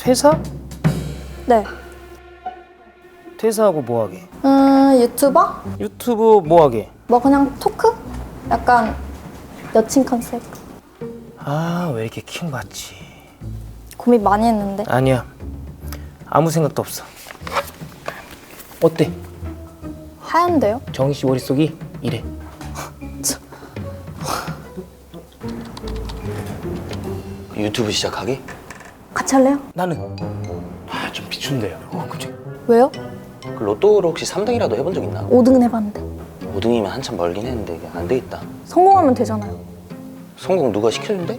퇴사? 네. 퇴사하고 뭐하게? 음, 유튜버? 유튜브 뭐하게? 뭐 그냥 토크? 약간 여친 컨셉. 아 왜 이렇게 킹 받지? 고민 많이 했는데. 아니야 아무 생각도 없어 어때? 하얀데요? 정희 씨 머릿속이 이래 유튜브 시작하기? 같이 할래요? 나는 아, 좀 비춘데요. 어 그치 왜요? 그 로또로 혹시 3등이라도 해본 적 있나? 5등은 해봤는데. 5등이면 한참 멀긴 했는데 이게 안 되겠다. 성공하면 되잖아요. 성공 누가 시켜준대?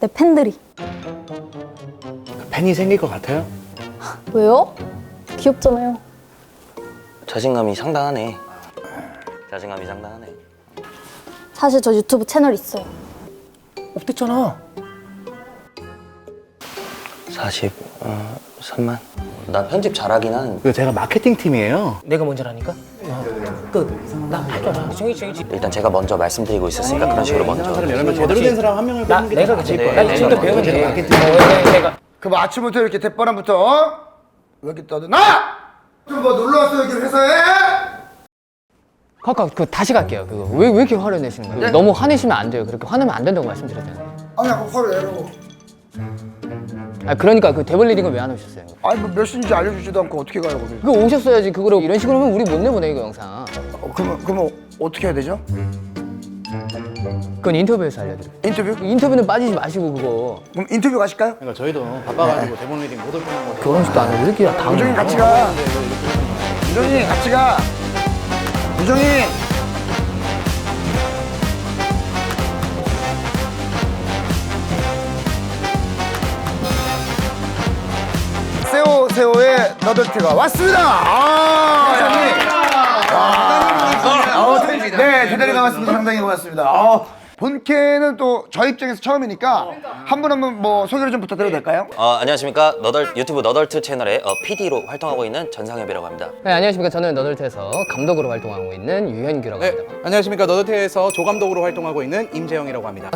내 팬들이. 팬이 생길 것 같아요? 왜요? 귀엽잖아요. 자신감이 상당하네. 자신감이 상당하네. 사실 저 유튜브 채널 있어요. 없댔잖아 43만? 난 편집 잘하긴 하는데 그 제가 마케팅 팀이에요. 내가 먼저라니까? 어. 끝나 씨 일단 제가 먼저 말씀드리고 있었으니까 그런 식으로 먼저 사람 여러 명 제대로 된 사람 한 명을 나 뽑는 게 내가 나을 나 거예요. 이 정도 배우면 돼 마케팅. 어, 내가- 내가 그럼 아침부터 이렇게 대바람부터 어? 왜 이렇게 떠드나? 좀 뭐 놀러 왔어 여기 회사에? 아까 그 다시 갈게요. 그거 왜, 왜 이렇게 화를 내시는 거예요? 너무 화내시면 안 돼요. 그렇게 화내면 안 된다고 말씀드렸잖아요. 아니 아까 화를 내라고 아 그러니까 그 대본 리딩을 왜안 오셨어요? 아니 뭐 몇 시인지 알려주지도 않고 어떻게 가라고 그래 그거 오셨어야지. 그거로 이런 식으로 하면 우리 못 내보내 이거 영상. 어, 그러면, 그러면 어떻게 해야 되죠? 그건 인터뷰에서 알려드려요. 인터뷰? 인터뷰는 빠지지 마시고 그거 그럼 인터뷰 가실까요? 그러니까 저희도 바빠가지고 대본 리딩 못올 뻔한 거. 결혼식도 안 하고 이렇게 다 우정이 같이 가 우정이 같이 가 우정이 세오의 너덜트가 왔습니다. 아, 아, 네, 대단히 반갑습니다. 상당히 고맙습니다. 아, 본캐는 또 저 입장에서 처음이니까 한 분 한 분 뭐 소개를 좀 부탁드려도 될까요? 어, 안녕하십니까 너덜 유튜브 너덜트 채널의 어, PD로 활동하고 있는 전상엽이라고 합니다. 네, 안녕하십니까. 저는 너덜트에서 감독으로 활동하고 있는 유현규라고 네, 합니다. 안녕하십니까 너드테에서 조감독으로 활동하고 있는 임재영이라고 합니다.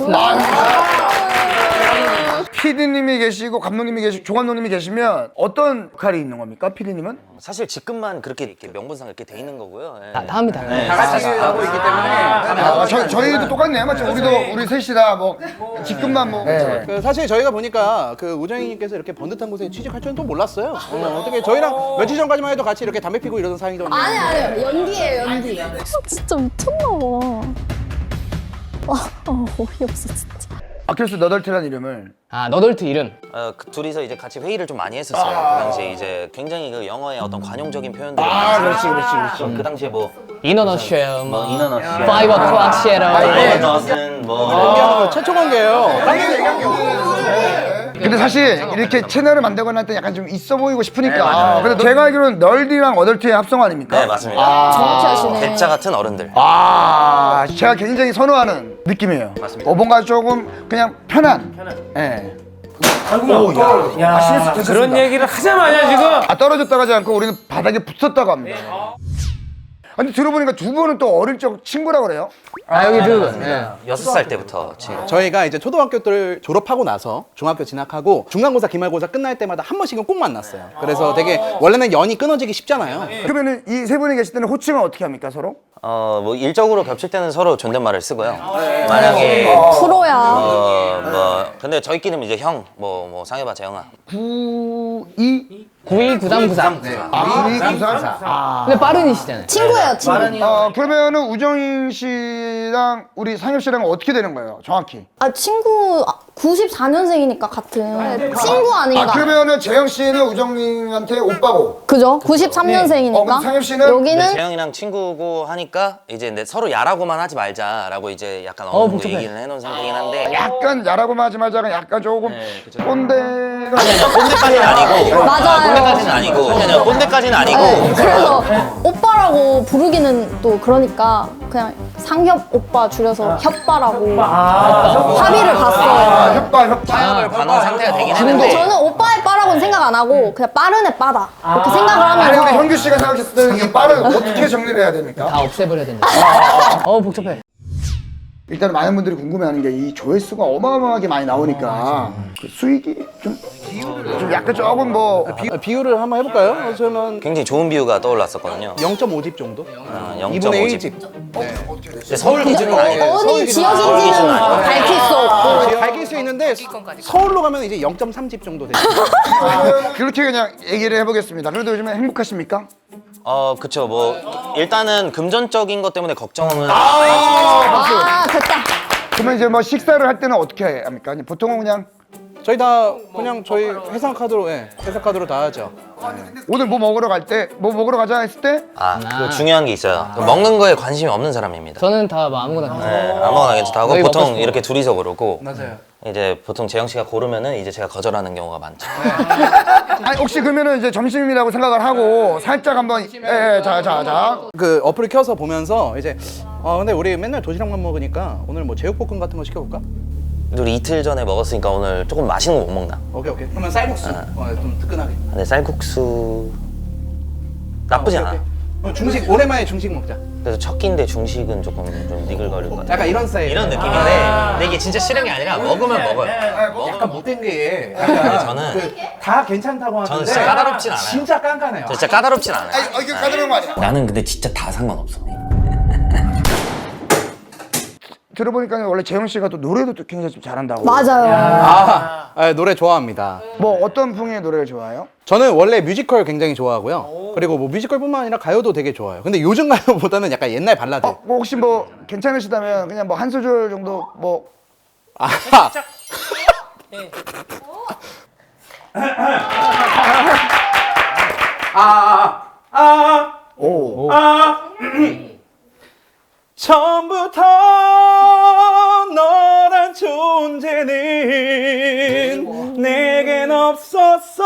PD님이 계시고 감독님이 계시고 조감독님이 계시면 어떤 역할이 있는 겁니까? PD님은? 사실 직급만 그렇게 이렇게 명분상 이렇게 돼 있는 거고요. 예. 다, 다음이 달라요. 네. 아, 저, 저희도 똑같네요. 맞죠? 우리도 우리 셋이 다 뭐 직급만 뭐. 네. 그 사실 저희가 보니까 그 우정희님께서 이렇게 번듯한 곳에 취직할 줄은 또 몰랐어요. 어, 어떻게 저희랑 며칠 전까지만 해도 같이 이렇게 담배 피고 이러던 사이더니 아니 아니 연기예요 연기. 진짜 미쳤나 봐. 아, 아 어이없어 진짜. 아 그래서 너덜트라는 이름을 아 너덜트 이름. 어, 그 둘이서 이제 같이 회의를 좀 많이 했었어요. 그 당시에 이제 굉장히 그 영어의 어떤 관용적인 표현들을 아 그렇지 그렇지 그렇지. 그 당시에 뭐 인어너 쉘, 뭐 뭐 인어너 파이버 클락 쉐러. 너슨 뭐 공개하는 거 최초 관계예요. 근데 사실 이렇게 채널을 만들거나 할 때 약간 좀 있어 보이고 싶으니까. 네, 맞아요. 근데 제가 알기로는 널디랑 어덜트의 합성 아닙니까? 네 맞습니다. 정확히 하시네. 대자 같은 어른들. 아 제가 굉장히 선호하는 느낌이에요. 맞습니다. 어, 뭔가 조금 그냥 편한. 편한. 예. 됐었습니다. 그런 얘기를 하자마자 지금 아 떨어졌다 가지 않고 우리는 바닥에 붙었다고 합니다. 근데 들어보니까 두 분은 또 어릴 적 친구라고 그래요? 아 여기 그 예. 여섯 살 때부터 지금 저희가 이제 초등학교 때를 졸업하고 나서 중학교 진학하고 중간고사 기말고사 끝날 때마다 한 번씩은 꼭 만났어요. 그래서 되게 원래는 연이 끊어지기 쉽잖아요. 그러면은 이 세 분이 계실 때는 호칭은 어떻게 합니까 서로? 어뭐 일적으로 겹칠 때는 서로 존댓말을 쓰고요. 만약에 프로야. 어, 뭐 근데 저희끼리는 이제 형 뭐 뭐 상해봐 재영아. 9, 2, 92 9393. 아, 9, 2, 9, 3. 아. 근데 빠른이시잖아요. 친구예요 친구. 어, 그러면은 우정인 씨랑 우리 상엽 씨랑 어떻게 되는 거예요? 정확히. 아 친구 94년생이니까 같은 친구 아닌가? 아, 그러면은 재영 씨는 우정인한테 오빠고. 그죠? 93년생이니까. 어, 그럼 상엽 씨는? 근데 여기는 재영이랑 친구고 하니까 이제 내 서로 야라고만 하지 말자라고 이제 약간 어느 어, 정도 복잡해. 얘기를 해놓은 상태긴 한데 약간 야라고만 하지 말자가 약간 조금 네. 꼰대가 꼰대까지는 아니고 맞아요. 꼰대까지는 아니고 그냥 꼰대까지는 아니고 네, 그래서 오빠라고 부르기는 또 그러니까 그냥 상협 오빠 줄여서 협바라고 합의를 봤어요. 협박 협박. 타협을 봐놓은 상태가 되긴 근데 했는데 저는 오빠의 빠라고는 생각 안 하고 그냥 빠른 애 빠다 이렇게 생각을 아니 근데 하면서 현규 씨가 생각했을 때는 이 빠를 어떻게 정리를 해야 됩니까? 다 없애버려야 된다. 어 복잡해. 일단 많은 분들이 궁금해하는 게 이 조회수가 어마어마하게 많이 나오니까 그 수익이 좀, 좀 약간 조금 뭐 비, 비율을 한번 해볼까요? 어, 저는 굉장히 좋은 비유가 떠올랐었거든요. 0.5집 정도? 아, 2분의 0.5집. 1집. 근데 서울 기준은 아니에요. 어느 지역인지는 밝힐 수 없고. 밝힐 수 있는데 서울로 가면 이제 0.3집 정도 돼요. 그렇게 그냥 얘기를 해보겠습니다. 그래도 요즘에 행복하십니까? 어, 그쵸. 뭐 일단은 금전적인 것 때문에 걱정은 아, 됐다. 그러면 이제 뭐 식사를 할 때는 어떻게 합니까? 아니, 보통은 그냥 저희 다 그냥 저희 회사 카드로 예, 회사 카드로 다 하죠. 오늘 뭐 먹으러 갈 때 뭐 먹으러 가자 했을 때 아, 그 중요한 게 있어요. 그 먹는 거에 관심이 없는 사람입니다. 저는 다뭐 아무거나 네. 아무거나 괜찮다고 너희 먹고 보통 싶은 이렇게 둘이서 그러고 맞아요. 이제 보통 재영 씨가 고르면은 이제 제가 거절하는 경우가 많죠. 아니 혹시 그러면은 이제 점심이라고 생각을 하고 살짝 한번 예자자자 그 어플을 켜서 보면서 이제 어 근데 우리 맨날 도시락만 먹으니까 오늘 뭐 제육볶음 같은 거 시켜볼까? 우리 이틀 전에 먹었으니까 오늘 조금 맛있는 거 못 먹나? 오케이 오케이. 그러면 쌀국수 어, 좀 뜨끈하게. 근데 쌀국수 나쁘지 오케이, 않아. 오케이. 어, 중식 오랜만에 중식 먹자. 그래서 첫 끼인데 중식은 조금 좀 니글거릴 것 같아. 약간 이런 스타일. 이런 느낌인데 근데 이게 진짜 싫은 게 아니라 먹으면 먹어요. 약간 못된 게 약간 저는 그 다 괜찮다고 하는데 저는 진짜 까다롭진 않아요. 진짜 깐깐해요. 저 진짜 까다롭진 않아요. 아 이거 까다로운 거 아니야 나는 근데 진짜 다 상관없어. 들어보니까 원래 재영 씨가 또 노래도 또 굉장히 좀 잘한다고 맞아요. 아, 아, 노래 좋아합니다. 뭐 어떤 풍의 노래를 좋아해요? 저는 원래 뮤지컬 굉장히 좋아하고요. 그리고 뭐 뮤지컬뿐만 아니라 가요도 되게 좋아요. 근데 요즘 가요보다는 약간 옛날 발라드. 어, 뭐 혹시 뭐 괜찮으시다면 그냥 뭐 한 소절 정도 뭐 아, 오. 처음부터 너란 존재는 내겐 없었어.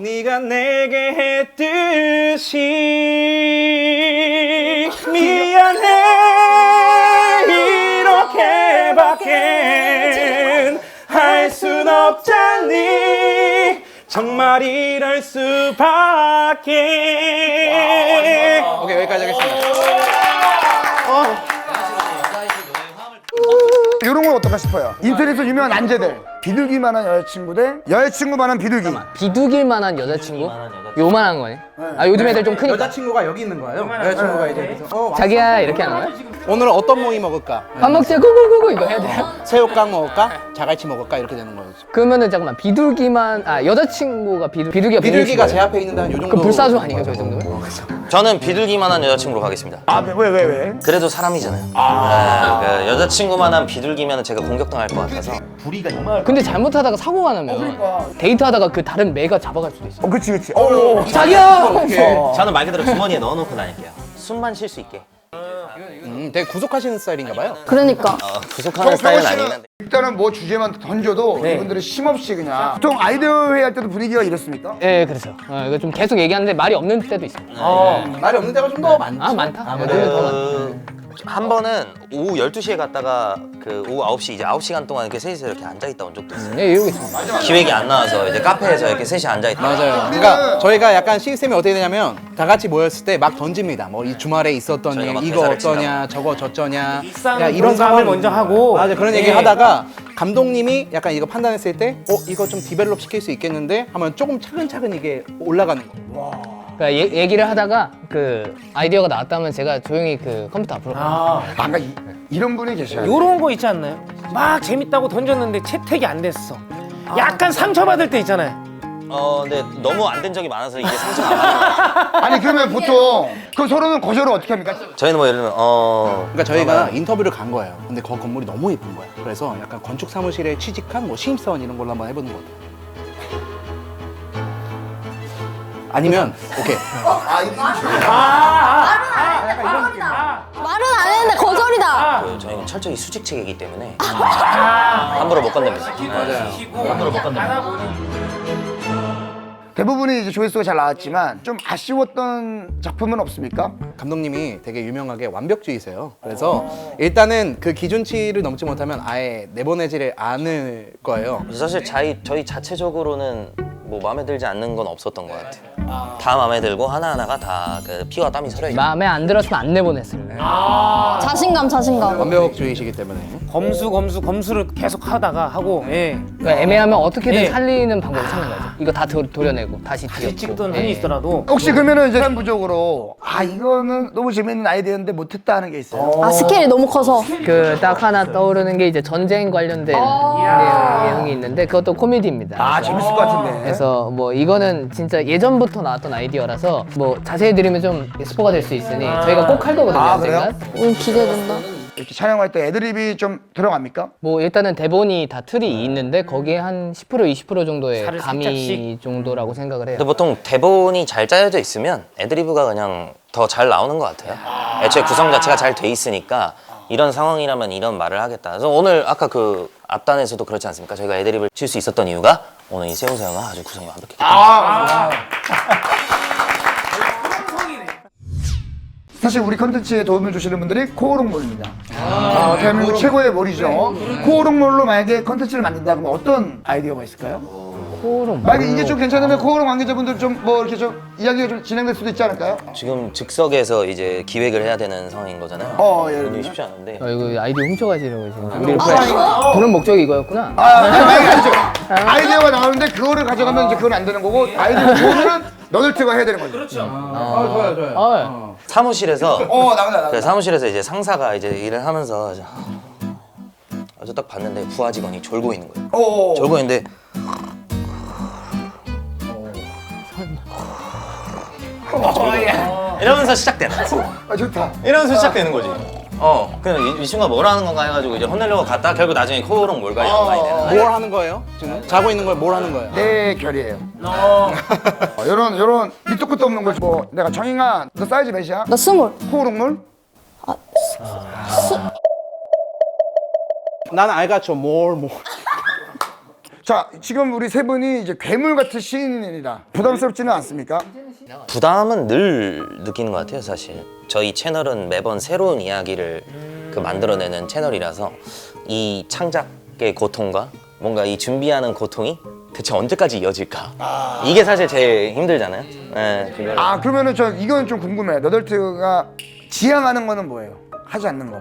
네가 내게 했듯이 미안해. 이렇게밖엔 할 순 없잖니. 정말 이럴 수밖에. 오케이 여기까지 하겠습니다 이런 건 어떨까 싶어요 인터넷에서 유명한 난제들 비둘기만한 여자친구 대 여자친구만한 비둘기 비두길 만한 여자친구? 요만한 거네. 아 요즘 애들 좀 크니까. 여자친구가 여기 있는 거예요. 여자친구가 이제 그래서 어, 자기야 이렇게 하는 거야? 오늘은 어떤 모이 먹을까? 밥 먹자 구구구구 이거 해야 돼요? 새우깡 먹을까? 자갈치 먹을까? 이렇게 되는 거죠. 그러면은 잠깐만 비둘기만 아 여자친구가 비둘 비둘기가 비둘기가 제제 앞에 있는데 한요 정도. 그 불사조 아니에요 저 정도면? 저는 비둘기만한 여자친구로 가겠습니다. 아 왜 왜 왜? 그래도 사람이잖아요. 네, 그 여자친구만한 비둘기면 제가 공격당할 것 같아서. 근데 잘못하다가 사고가 나면 데이트하다가 그 다른 매가 잡아갈 수도 있어. 어 그치 그치 어 자기야. 저는 말 그대로 주머니에 넣어놓고 다닐게요. 숨만 쉴 수 있게. 음, 되게 구속하시는 스타일인가 봐요. 그러니까. 어, 구속하는 스타일은 아니긴 한데. 일단은 뭐 주제만 던져도 이분들은 쉼없이 그냥 보통 아이디어 회의 할 때도 분위기가 이렇습니까? 예, 그래서 어, 이거 좀 계속 얘기하는데 말이 없는 때도 있습니다. 말이 없는 데가 좀 더 많죠. 아 많다. 요즘은 더 많다. 그... 한 번은 오후 12시에 갔다가 그 오후 9시 이제 9시간 동안 이렇게 셋이서 이렇게 앉아 있다 온 적도 있어요. 예, 이러고 있습니다. 기획이 안 나와서 이제 카페에서 이렇게 셋이 앉아 있다. 맞아요. 그러니까 저희가 약간 시스템이 어떻게 되냐면 다 같이 모였을 때 막 던집니다. 뭐 이 주말에 있었던 저희가 일, 막 이거 회사를 어떠냐, 저거 저쩌냐. 일상 공감을 먼저 하고. 맞아 그런 얘기 네. 하다가 감독님이 약간 이거 판단했을 때, 어 이거 좀 디벨롭 시킬 수 있겠는데 하면 조금 차근차근 이게 올라가는 거. 그러니까 얘, 얘기를 하다가 그 아이디어가 나왔다면 제가 조용히 그 컴퓨터 앞으로 아, 아 그러니까 이, 이런 분이 계셔요 요런 거 있지 않나요? 막 재밌다고 던졌는데 채택이 안 됐어. 약간 상처받을 때 있잖아요. 어, 근데 너무 안 된 적이 많아서 이게 상처가 안 받는 거예요. 아니 그러면 보통 그 서로는 거절을 어떻게 합니까? 저희는 뭐 예를 들면 어. 그러니까 저희가 인터뷰를 간 거예요. 근데 그 건물이 너무 예쁜 거야. 그래서 약간 건축 사무실에 취직한 뭐 신입사원 이런 걸로 한번 해보는 거 어때? 아니면 오케이 말은 안 했는데 거절이다. 그 저희는 철저히 수직 체계이기 때문에 함부로 못 건넵니다. 맞아요. 함부로 못 건넵니다. 대부분이 이제 조회수가 잘 나왔지만 좀 아쉬웠던 작품은 없습니까? 감독님이 되게 유명하게 완벽주의세요. 그래서 일단은 그 기준치를 넘지 못하면 아예 내보내지를 않을 거예요. 사실 저희 저희 자체적으로는 뭐 마음에 들지 않는 건 없었던 것 같아요. 다 마음에 들고 하나 하나가 다 그 피와 땀이 서려 있는. 마음에 안 들었으면 안 내보냈을 거예요. 자신감 자신감. 완벽주의시기 때문에. 검수 검수 검수를 계속 하다가 하고 예. 그러니까 애매하면 어떻게든 예. 살리는 방법을 찾는 거죠. 이거 다 도, 도려내고 다시 다시 뒤엎고. 찍던 예. 흔히 있더라도 혹시 그러면은 이제 부적으로 아 이거는 너무 재밌는 아이디어인데 못했다 하는 게 있어요. 아 스케일이 너무 커서. 그 딱 하나 떠오르는 게 이제 전쟁 관련된 아. 내용이 있는데 그것도 코미디입니다. 아 재밌을 것 같은데. 그래서 뭐 이거는 진짜 예전부터 나왔던 아이디어라서 뭐 자세히 드리면 좀 스포가 될 수 있으니 저희가 꼭 할 거거든요. 아, 그래요? 언젠간. 오 기대된다. 이렇게 촬영할 때 애드립이 좀 들어갑니까? 뭐 일단은 대본이 다 틀이 있는데 거기에 한 10% 20% 정도의 살을 살짝씩. 정도라고 생각을 해요. 근데 보통 대본이 잘 짜여져 있으면 애드리브가 그냥 더 잘 나오는 것 같아요. 애초에 구성 자체가 잘 돼 있으니까 이런 상황이라면 이런 말을 하겠다. 그래서 오늘 아까 그 앞단에서도 그렇지 않습니까? 저희가 애드립을 칠 수 있었던 이유가 오늘 이 세우세요가 아주 구성이 완벽했기 때문에. 사실 우리 컨텐츠에 도움을 주시는 분들이 코오롱몰입니다. 어, 대한민국 최고의 몰이죠. 코오롱몰로 만약에 컨텐츠를 만든다 그러면 어떤 아이디어가 있을까요? 코롱 만약에 이게 좀 괜찮으면 코오롱 관계자분들 좀 뭐 이렇게 좀 이야기가 좀 진행될 수도 있지 않을까요? 지금 즉석에서 이제 기획을 해야 되는 상황인 거잖아요. 어, 예를 분이 들면. 쉽지 않은데 아, 이거 아이디어 훔쳐가시려고 지금 우리를 부르- 부른 목적이 이거였구나. 아, 아니, 아니죠. 아이디어가 나오는데 그거를 가져가면 이제 그건 안 되는 거고 아이디어 좋으면 너덜트가 해야 되는 거죠. 그렇죠. 아, 좋아요, 좋아요. 아, 사무실에서 어, 나온다, 그 나온다. 사무실에서 이제 상사가 이제 일을 하면서 아주 딱 봤는데 부하 직원이 졸고 있는 거예요. 어, 졸고 있는데 이러면서 시작되는 아, 좋다. 이러면서 시작되는 거지. 어, 그냥 이, 이 친구가 뭘 하는 건가 해가지고 이제 혼내려고 갔다 결국 나중에 코오롱 몰과 연관이 되는. 뭘 하는 거예요? 지금 자고 있는 걸 뭘 하는 거예요? 내 결이에요. 어, 요런, 요런 밑도 끝도 없는 걸 뭐, 내가 정인아, 너 사이즈 몇이야? 나 스물. 코오롱몰? 나는 알겠죠. 뭘 뭘. 자, 지금 우리 세 분이 이제 괴물 같은 시인입니다. 부담스럽지는 않습니까? 부담은 늘 느끼는 것 같아요, 사실. 저희 채널은 매번 새로운 이야기를 그 만들어내는 채널이라서 이 창작의 고통과 뭔가 이 준비하는 고통이 대체 언제까지 이어질까? 이게 사실 제일 힘들잖아요. 네, 그거를. 아, 그러면은 저 이건 좀 궁금해. 너덜트가 지향하는 거는 뭐예요? 하지 않는 거.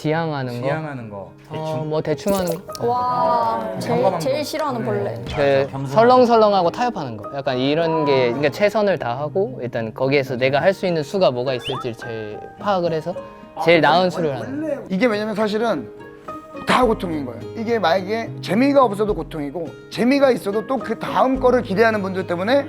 지향하는 거. 지향하는 거. 어, 뭐 대충 하는 거. 와 제일 제일 싫어하는 벌레. 그 설렁설렁하고 타협하는 거. 약간 이런 게 그러니까 최선을 다하고 일단 거기에서 내가 할 수 있는 수가 뭐가 있을지 제일 파악을 해서 제일 나은 수를 하는 거. 이게 왜냐면 사실은 다 고통인 거예요. 이게 만약에 재미가 없어도 고통이고 재미가 있어도 또 그 다음 거를 기대하는 분들 때문에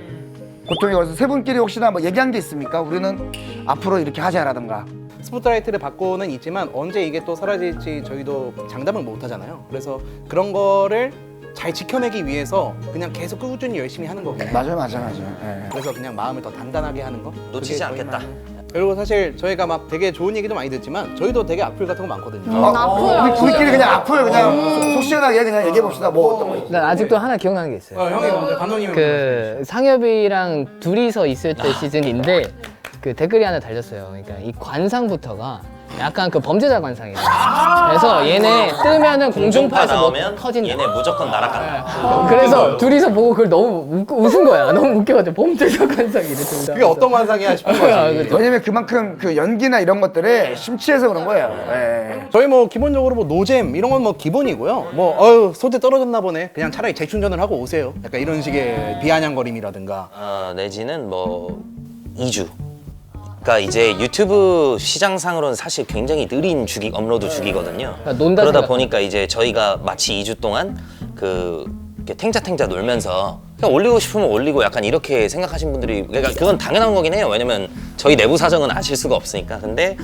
고통이 걸려서 세 분끼리 혹시나 뭐 얘기한 게 있습니까? 우리는 앞으로 이렇게 하자라든가. 스포트라이트를 받고는 있지만 언제 이게 또 사라질지 저희도 장담을 못 하잖아요. 그래서 그런 거를 잘 지켜내기 위해서 그냥 계속 꾸준히 열심히 하는 거거든요. 맞아요, 맞아요, 맞아요. 예. 그래서 그냥 마음을 더 단단하게 하는 거. 놓치지 그게 않겠다. 저희만의- 그리고 사실 저희가 막 되게 좋은 얘기도 많이 듣지만 저희도 되게 악플 같은 거 많거든요. 음, 아프요. 우리, 우리끼리 그냥 앞을 그냥 속- 속 시원하게 그냥 얘기해 봅시다. 뭐 어떤 거있난 아직도 하나 기억나는 게 있어요. 형이 먼저 감독님이 그 상엽이랑 둘이서 있을 때 시즌인데 그 댓글이 하나 달렸어요. 그러니까 이 관상부터가 약간 그 범죄자 관상이에요. 그래서 얘네 뜨면은 공중파 공중파에서 뭐 나오면 터진다. 얘네 무조건 날아간다. 그래서 둘이서 보고 그걸 너무 웃, 웃은 거야. 너무 웃겨가지고 범죄자 관상이래 둘 다. 그게 어떤 관상이야 싶은 거지. 왜냐면 그만큼 그 연기나 이런 것들에 심취해서 그런 거예요. 예. 저희 뭐 기본적으로 뭐 노잼 이런 건 뭐 기본이고요. 뭐 어유 소재 떨어졌나 보네. 그냥 차라리 재충전을 하고 오세요. 약간 이런 식의 비아냥거림이라든가. 어, 내지는 뭐 2주. 그러니까 이제 유튜브 시장상으로는 사실 굉장히 느린 주기 업로드 주기거든요. 그러니까 논다 그러다 생각- 보니까 이제 저희가 마치 2주 동안 그 이렇게 탱자탱자 놀면서 그냥 올리고 싶으면 올리고 약간 이렇게 생각하신 분들이 그러니까 그건 당연한 거긴 해요. 왜냐면 저희 내부 사정은 아실 수가 없으니까. 근데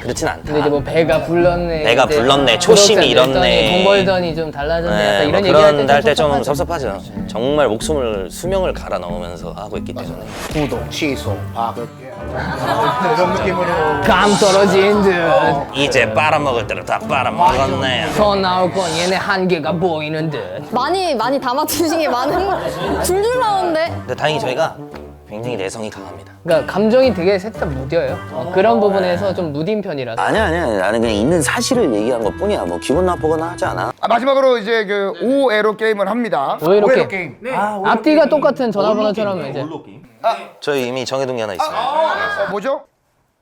그렇진 않다. 근데 이제 뭐 배가 불렀네. 배가 이제 불렀네, 초심이 구독자 늘었더니 잃었네. 돈 벌더니 좀 달라졌네. 네, 약간 뭐 이런 얘기할 그런 때할때좀 섭섭하죠. 정말 목숨을 수명을 갈아 넣으면서 하고 있기 때문에. 구독, 취소, 파급. 이런 느낌으로. 감 떨어진 듯. 이제 빨아먹을 대로 다 빨아먹었네. 더 나올 건 얘네 한계가 보이는 듯. 많이 많이 담아 드신 게 많은 거. 줄줄 나오는데. 근데 다행히 저희가 굉장히 내성이 강합니다. 그러니까 감정이 되게 셋 다 무뎌요. 어, 그런 부분에서 좀 무딘 편이라서. 아니야 아니야 나는 그냥 있는 사실을 얘기한 것 뿐이야 뭐 기분 나쁘거나 하지 않아 아, 마지막으로 이제 그 오에로 게임을 합니다. 오에로 게임. 게임. 앞뒤가 똑같은 전화번호처럼 이제 저희 이미 정해둔 게 하나 있어요 어, 뭐죠?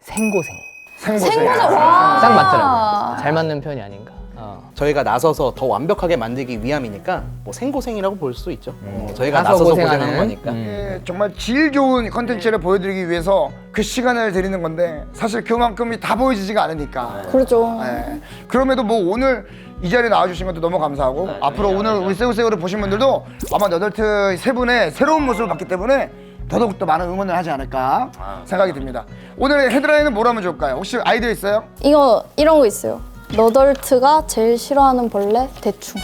생고생. 생고생. 딱 맞더라고요. 잘 맞는 편이 아닌가. 어. 저희가 나서서 더 완벽하게 만들기 위함이니까 뭐 생고생이라고 볼 수 있죠. 어, 저희가 가서 나서서 고생하는 고생하는 거니까. 예, 정말 질 좋은 컨텐츠를 보여드리기 위해서 그 시간을 드리는 건데 사실 그만큼이 다 보여지지가 않으니까. 그렇죠. 예. 그럼에도 뭐 오늘 이 자리에 나와주신 것도 너무 감사하고 앞으로 오늘 우리 새우새우를 보신 분들도 아마 너덜트 세 분의 새로운 모습을 봤기 때문에 더더욱 더 많은 응원을 하지 않을까 생각이 듭니다. 오늘 헤드라인은 뭘 하면 좋을까요? 혹시 아이디어 있어요? 이거 이런 거 있어요. 너덜트가 제일 싫어하는 벌레 대충.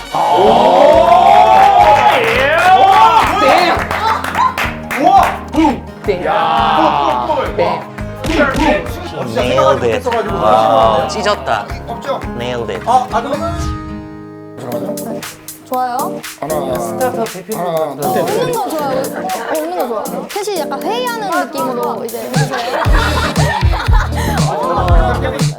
땡. 땡. Nailed it 와 찢었다 없죠? Nailed it 좋아요. 하나, 스타트업 대표님 하나, 어, 웃는 거 좋아요. 어, 웃는 거 좋아. 셋이 약간 회의하는 느낌으로 이제 해주세요.